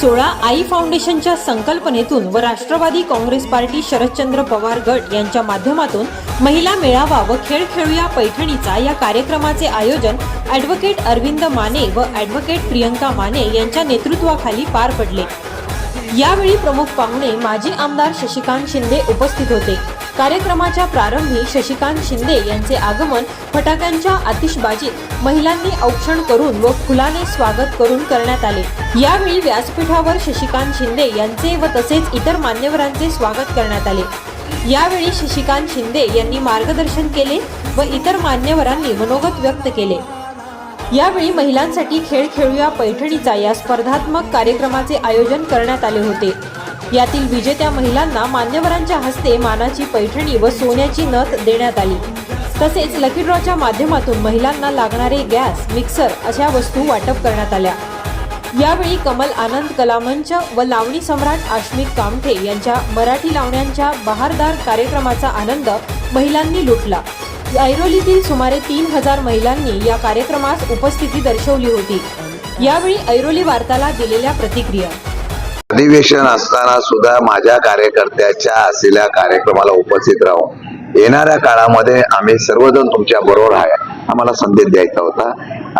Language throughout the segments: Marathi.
सोळा आई फाउंडेशनच्या संकल्पनेतून व राष्ट्रवादी काँग्रेस पार्टी शरदचंद्र पवार गट यांच्या माध्यमातून महिला मेळावा व खेळ खेळूया पैठणीचा या कार्यक्रमाचे आयोजन ॲडव्होकेट अरविंद माने व ॲडव्होकेट प्रियंका माने यांच्या नेतृत्वाखाली पार पडले. यावेळी प्रमुख पाहुणे माजी आमदार शशिकांत शिंदे उपस्थित होते. कार्यक्रमाच्या प्रारंभी शशिकांत शिंदे यांचे आगमन फटाक्यांच्या आतिषबाजीत महिलांनी औक्षण करून व फुलाने स्वागत करून करण्यात आले. यावेळी व्यासपीठावर शशिकांत शिंदे यांचे व तसेच इतर मान्यवरांचे स्वागत करण्यात आले. यावेळी शशिकांत शिंदे यांनी मार्गदर्शन केले व इतर मान्यवरांनी मनोगत व्यक्त केले. यावेळी महिलांसाठी खेळ खेळूया पैठणीचा या स्पर्धात्मक कार्यक्रमाचे आयोजन करण्यात आले होते. यातील विजेत्या महिलांना मान्यवरांच्या हस्ते मानाची पैठणी व सोन्याची नथ देण्यात आली. तसेच लकी ड्रॉच्या माध्यमातून महिलांना लागणारे गॅस मिक्सर अशा वस्तू वाटप करण्यात आल्या. यावेळी कमल आनंद कलामंच व लावणी सम्राट आश्मिक कामठे यांच्या मराठी लावण्यांच्या बहारदार कार्यक्रमाचा आनंद महिलांनी लुटला. ऐरोलीतील सुमारे तीन हजार महिलांनी या कार्यक्रमास उपस्थिती दर्शवली होती. यावेळी ऐरोली वार्ताला दिलेल्या प्रतिक्रिया. अधिवेशन असताना सुद्धा माझ्या कार्यकर्त्याच्या असलेल्या कार्यक्रमाला उपस्थित राहून येणाऱ्या काळामध्ये आम्ही सर्वजण तुमच्या बरोबर आहे आम्हाला संदेश द्यायचा होता.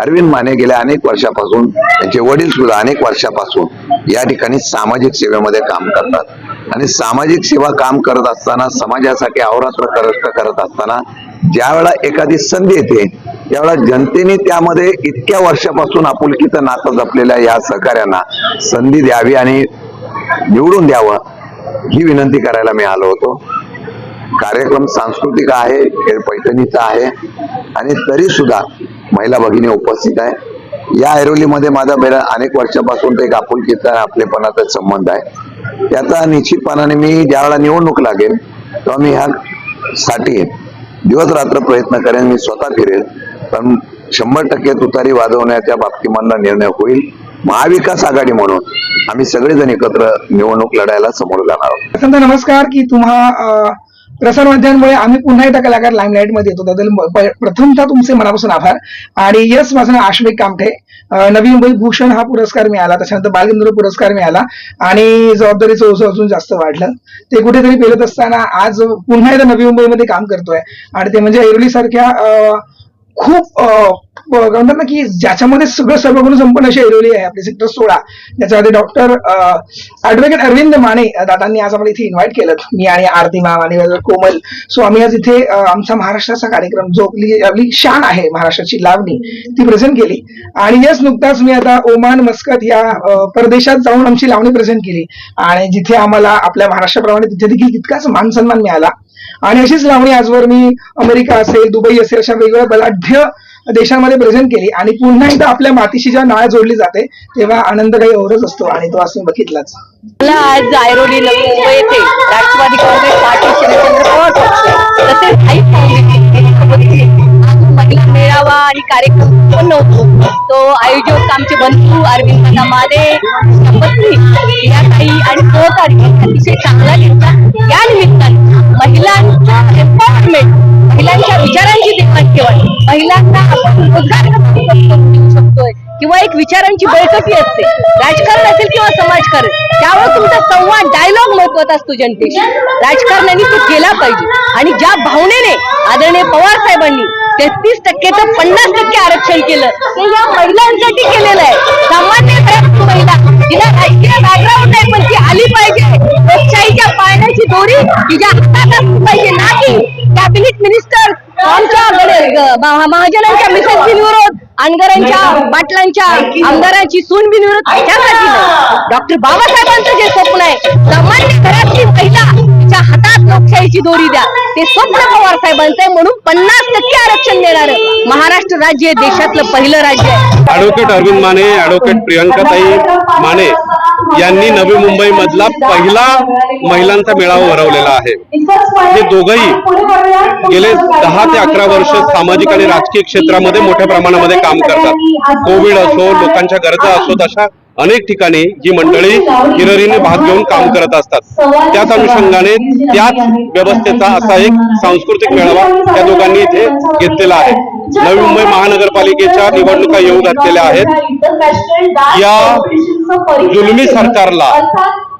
अरविंद माने गेल्या अनेक वर्षापासून त्यांचे वडील सुद्धा अनेक वर्षापासून या ठिकाणी सामाजिक सेवेमध्ये काम करतात. आणि सामाजिक सेवा काम करत असताना समाजासाठी अहोरात्र कष्ट करत असताना ज्या एखादी संधी येते त्यावेळेला जनतेने त्यामध्ये इतक्या वर्षापासून आपुलकीचं नातं जपलेल्या या सहकार्यांना संधी द्यावी आणि निवडून द्यावं ही विनंती करायला मी आलो होतो. कार्यक्रम सांस्कृतिक आहे खेळ पैठणीचा आहे आणि तरी सुद्धा महिला भगिनी उपस्थित आहे. या ऐरोलीमध्ये माझा बेरा अनेक वर्षापासून ते एक आपुलकीचा आपलेपणाचा संबंध आहे. त्याचा निश्चितपणाने मी ज्यावेळेला निवडणूक लागेल तेव्हा मी ह्यासाठी दिवस रात्र प्रयत्न करेन मी स्वतः फिरेल. पण शंभर टक्के तुतारी वाजवण्याच्या बाबतीमधला निर्णय होईल. महाविकास आघाडी म्हणून आम्ही सगळेजण एकत्र निवडणूक लढायला समोर जाणार आहोत. नमस्कार की तुम्हा अ, प्रसारमाध्यमांमुळे आम्ही पुन्हा एकदा कलाकार लाईमलाईटमध्ये येतो. त्याबद्दल प्रथमतः तुमचे मनापासून आभार. आणि यस माझं नाव आश्विक कामठे. नवी मुंबई भूषण हा पुरस्कार मिळाला. त्याच्यानंतर बालगंधर्व पुरस्कार मिळाला. आणि जबाबदारीचं ओझं अजून जास्त वाढलं. ते कुठेतरी पेलत असताना आज पुन्हा एकदा नवी मुंबईमध्ये काम करतोय. आणि ते म्हणजे ऐरोली सारख्या खूप म्हणतात ना की ज्याच्यामध्ये सगळं सर्वगुण संपन्न अशी ऐरोली आहे आपली सेक्टर सोळा. त्याच्यामध्ये डॉक्टर ऍडव्होकेट अरविंद माने दादांनी आज आम्हाला इथे इन्व्हाइट केलं. मी आणि आरती माम आणि कोमल सो आम्ही आज इथे आमचा महाराष्ट्राचा कार्यक्रम जो आपली आपली शान आहे महाराष्ट्राची लावणी ती प्रेझेंट केली. आणि यस नुकताच मी आता ओमान मस्कत या परदेशात जाऊन आमची लावणी प्रेझेंट केली. आणि जिथे आम्हाला आपल्या महाराष्ट्राप्रमाणे तिथे देखील तितकाच मान सन्मान मिळाला. आणि अशीच लावणी आजवर मी अमेरिका असेल दुबई असेल अशा वेगवेगळ्या बलाढ्य देशांमध्ये प्रेझेंट केली आणि पुन्हा एकदा आपल्या मातीशी जेव्हा नाळ जोडली जाते तेव्हा आनंद काही औरच असतो आणि तो असून बघितलाच. मला आज ऐरोली मुंबई येथे राष्ट्रवादी काँग्रेस पार्टी शरदचंद्र पवार पक्ष तसेच आई फाउंडेशन महिला मेळावा आणि कार्यक्रम संपन्न होतो. तो आयोजक आमचे बंधू अरविंद मना पत्नी या काही आणि तो कार्यक्रम अतिशय चांगला घेतला या निमित्ताने महिलांचा एम्पॉवरमेंट महिलांना आपण रोजगार देऊ शकतोय किंवा एक विचारांची बैठकी असते. राजकारण असेल किंवा समाजकारण त्यावर तुमचा संवाद डायलॉग महत्त्वाचा असतो जनतेशी. राजकारणाने तो केला पाहिजे. आणि ज्या भावनेने आदरणीय पवार साहेबांनी तेहतीस टक्के तर पन्नास टक्के आरक्षण केलं ते या महिलांसाठी केलेलं आहे. सामान्य महिला तिला राजकीय बॅकग्राऊंड नाही पण ती आली पाहिजे. लोकशाहीच्या पाळण्याची दोरी तिच्या हातात पाहिजे. नाही कॅबिनेट मिनिस्टर आमच्या महाजनांच्या मिसेस बिनविरोध अनगरांच्या बाटलांच्या आमदारांची सून बिनविरोध त्याच्यासाठी नाही डॉक्टर बाबासाहेबांचं जे स्वप्न आहे सामान्य घरातली महिला त्यांच्या हातात लोकशाहीची दोरी द्या. ते स्वप्न पवार साहेबांचं आहे म्हणून पन्नास टक्के आरक्षण देणार महाराष्ट्र राज्य हे देशातलं पहिलं राज्य आहे. ॲडव्होकेट अरविंद माने ॲडव्होकेट प्रियंकाताई माने यांनी नवी मुंबई मधला पहिला महिलांचा मेळावा भरवलेला आहे. हे दोघही गेले दहा ते अकरा वर्ष सामाजिक आणि राजकीय क्षेत्रामध्ये मोठ्या प्रमाणामध्ये काम करतात. कोविड असो लोकांच्या गरजा असोत अशा अनेक ठिकाणी जी मंडळी हिररीने भाग घेऊन काम करत असतात. त्याच अनुषंगाने त्याच व्यवस्थेचा असा एक सांस्कृतिक मेळावा त्या दोघांनी इथे घेतलेला आहे. नवी मुंबई महानगरपालिकेच्या निवडणुका येऊ घातलेल्या आहेत. या जुलमी सरकारला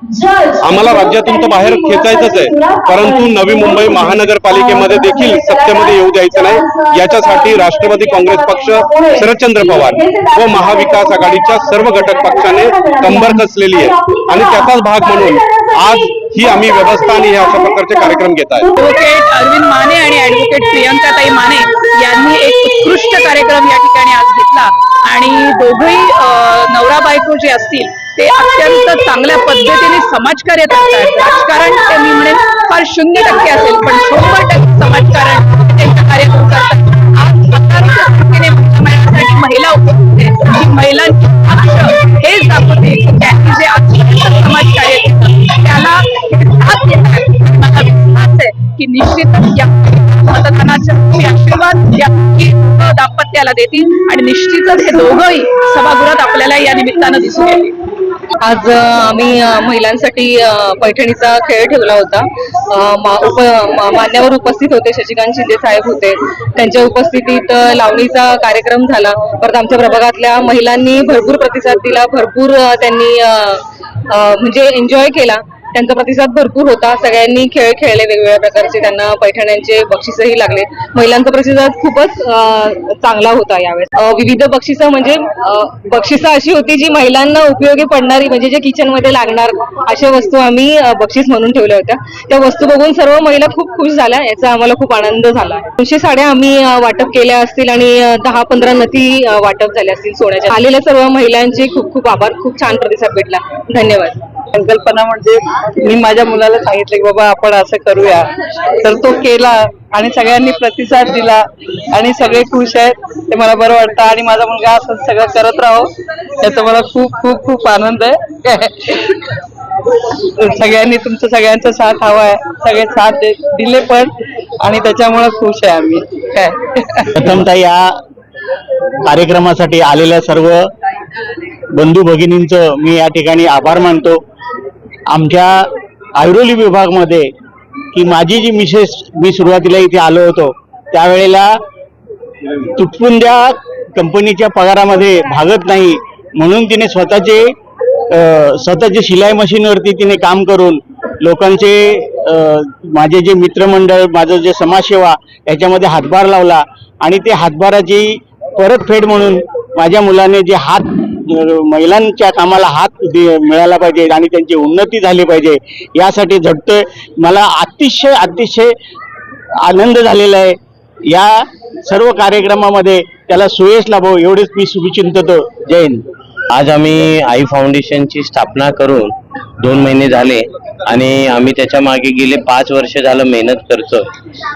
आम्हाला राज्यातून तर बाहेर खेचायचंच आहे. परंतु नवी मुंबई महानगरपालिकेमध्ये देखील सत्तेमध्ये येऊ द्यायचं नाही. याच्यासाठी राष्ट्रवादी काँग्रेस पक्ष शरदचंद्र पवार व महाविकास आघाडीच्या सर्व घटक पक्षाने कंबर कसलेली आहे. आणि त्याचाच भाग म्हणून आज ही आम्ही व्यवस्था आणि हे अशा प्रकारचे कार्यक्रम घेत आहे. ऍडव्होकेट अरविंद माने आणि ऍडव्होकेट प्रियंकाताई माने यांनी एक उत्कृष्ट कार्यक्रम या ठिकाणी आज घेतला. आणि दोघही नवरा बायको जे असतील ते अत्यंत चांगल्या पद्धतीने समाजकार्य करतात. राजकारण ते मी म्हणेन फार शून्य टक्के असेल पण शंभर टक्के समाजकारण त्यांच्या कार्यातून करतात. आज हजारोच्या संख्येने महिला उपस्थित आहेत ही महिलांची पक्ष हेच दाखवते की त्यांनी जे आजपर्यंत समाजकार्य केलं त्याला साथ देत आहेत. आणि मला विश्वास आहे की निश्चितच या मतदानाच्या तुम्ही आशीर्वाद या दाम्पत्याला देतील आणि निश्चितच हे दोघंही सभागृहात आपल्याला या निमित्तानं दिसून येतील. आज आम्ही महिलांसाठी पैठणीचा खेळ ठेवला होता. मान्यावर मा- उप मा- मान्यवर उपस्थित होते शशिकांत शिंदे साहेब होते. त्यांच्या उपस्थितीत लावणीचा कार्यक्रम झाला. परत आमच्या प्रभागातल्या महिलांनी भरपूर प्रतिसाद दिला. भरपूर त्यांनी म्हणजे एन्जॉय केला. त्यांचा प्रतिसाद भरपूर होता. सगळ्यांनी खेळ खेळले वेगवेगळ्या प्रकारचे. त्यांना पैठण्यांचे बक्षीसही लागले. महिलांचा प्रतिसाद खूपच चांगला होता यावेळेस. विविध बक्षिसं म्हणजे बक्षिसं अशी होती जी महिलांना उपयोगी पडणारी म्हणजे जे किचनमध्ये लागणार अशा वस्तू आम्ही बक्षीस म्हणून ठेवल्या होत्या. त्या वस्तू बघून सर्व महिला खूप खुश झाल्या. याचा आम्हाला खूप आनंद झाला. दोनशे साड्या आम्ही वाटप केल्या असतील आणि दहा पंधरा नथी वाटप झाल्या असतील सोन्याच्या. आलेल्या सर्व महिलांचे खूप खूप आभार. खूप छान प्रतिसाद भेटला. धन्यवाद. संकल्पना म्हणजे मी माझ्या मुलाला सांगितलं की बाबा आपण असं करूया. तर तो केला आणि सगळ्यांनी प्रतिसाद दिला आणि सगळे खुश आहेत. ते मला बरं वाटतं आणि माझा मुलगा असं सगळं करत राहो. याचा मला खूप खूप खूप आनंद आहे. सगळ्यांनी तुमचं सगळ्यांचा साथ हवा आहे. सगळे साथ दिले पण आणि त्याच्यामुळे खुश आहे आम्ही. काय? प्रथमतः या कार्यक्रमासाठी आलेल्या सर्व बंधू भगिनींचं मी या ठिकाणी आभार मानतो. आमच्या ऐरोली विभागमध्ये की माझी जी मिसेस मी सुरुवातीला इथे आलो होतो त्यावेळेला तुटपुंज्या कंपनीच्या पगारामध्ये भागत नाही. म्हणून तिने स्वतःचे स्वतःचे शिलाई मशीनवरती तिने काम करून लोकांचे माझे जे मित्रमंडळ माझं जे समाजसेवा याच्यामध्ये हातभार लावला. आणि ते हातभाराची परतफेड म्हणून माझ्या मुलाने जे हात महिलांच्या कामाला हात मिळाला पाहिजे आणि त्यांची उन्नती झाली पाहिजे. यासाठी झटतोय. मला अतिशय अतिशय आनंद झालेला आहे. या सर्व कार्यक्रमामध्ये त्याला सुयश लाभो एवढेच मी शुभचिंततो जय हिंद. आज आम्ही आई फाउंडेशनची स्थापना करून दोन महिने झाले आणि आम्ही त्याच्यामागे गेले पाच वर्ष झालं मेहनत करतो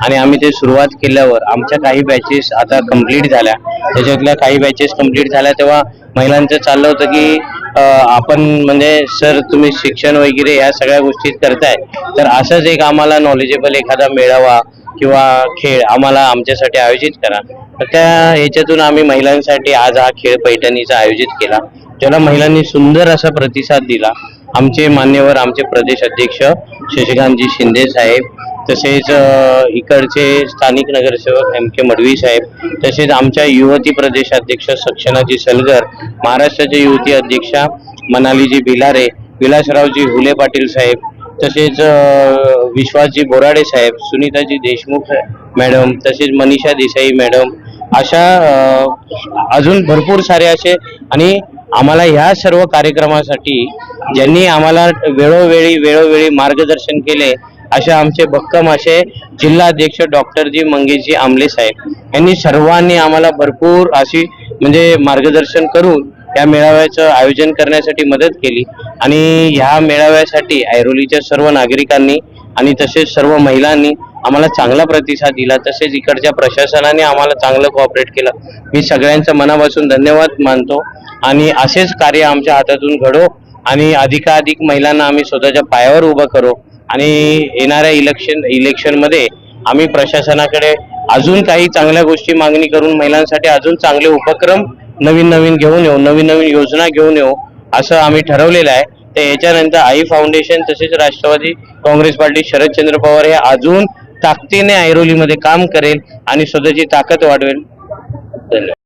आणि आम्ही ते सुरुवात केल्यावर आमच्या काही बॅचेस आता कंप्लीट झाल्या. त्याच्यातल्या काही बॅचेस कंप्लीट झाल्या तेव्हा महिलांचं चाललं होतं की आपण म्हणजे सर तुम्ही शिक्षण वगैरे या सगळ्या गोष्टी करताय. तर असंच एक आम्हाला नॉलेजेबल एखादा मेळावा किंवा खेळ आम्हाला आमच्यासाठी आयोजित करा. तर त्या ह्याच्यातून आम्ही महिलांसाठी आज हा खेळ पैठणीचा आयोजित केला. त्याला महिलांनी सुंदर असा प्रतिसाद दिला. आमचे मान्यवर आमचे प्रदेश अध्यक्ष शशिकांतजी शिंदे साहेब तसेच इकडचे स्थानिक नगरसेवक एम के मडवी साहेब तसेच आमच्या युवती प्रदेशाध्यक्ष सक्षनाजी सलगर महाराष्ट्राचे युवती अध्यक्षा मनालीजी भिलारे विलासरावजी हुले पाटील साहेब तसेच विश्वासजी बोराडे साहेब सुनीताजी देशमुख मॅडम तसेच मनीषा देसाई मॅडम अशा अजून भरपूर सारे असे आणि आम्हाला ह्या सर्व कार्यक्रमासाठी ज्यांनी आम्हाला वेळोवेळी वेळोवेळी मार्गदर्शन केले असे आमचे भक्कम असे जिल्हाध्यक्ष डॉक्टर जी मंगेशजी आमले साहेब. यांनी सर्वांनी आम्हाला भरपूर अशी म्हणजे मार्गदर्शन करून या मेळाव्याचं आयोजन करण्यासाठी मदत केली. आणि ह्या मेळाव्यासाठी ऐरोलीच्या सर्व नागरिकांनी आणि तसेच सर्व महिलांनी आम्हाला चांगला प्रतिसाद दिला तसेच इकडच्या प्रशासनाने आम्हाला चांगलं कॉपरेट केलं. मी सगळ्यांचं मनापासून धन्यवाद मानतो. आणि असेच कार्य आमच्या हातातून घडो आणि अधिकाधिक महिलांना आम्ही स्वतःच्या पायावर उभं करू. आणि येणाऱ्या इलेक्शन इलेक्शनमध्ये आम्ही प्रशासनाकडे अजून काही चांगल्या गोष्टी मागणी करून महिलांसाठी अजून चांगले उपक्रम नवीन नवीन घेऊन येऊ नवीन नवीन योजना घेऊन येऊ असं आम्ही ठरवलेलं आहे. तर याच्यानंतर आई फाउंडेशन तसेच राष्ट्रवादी काँग्रेस पार्टी शरदचंद्र पवार हे अजून ताकदीने ऐरोलीमध्ये काम करेल आणि स्वतःची ताकद वाढवेल. धन्यवाद.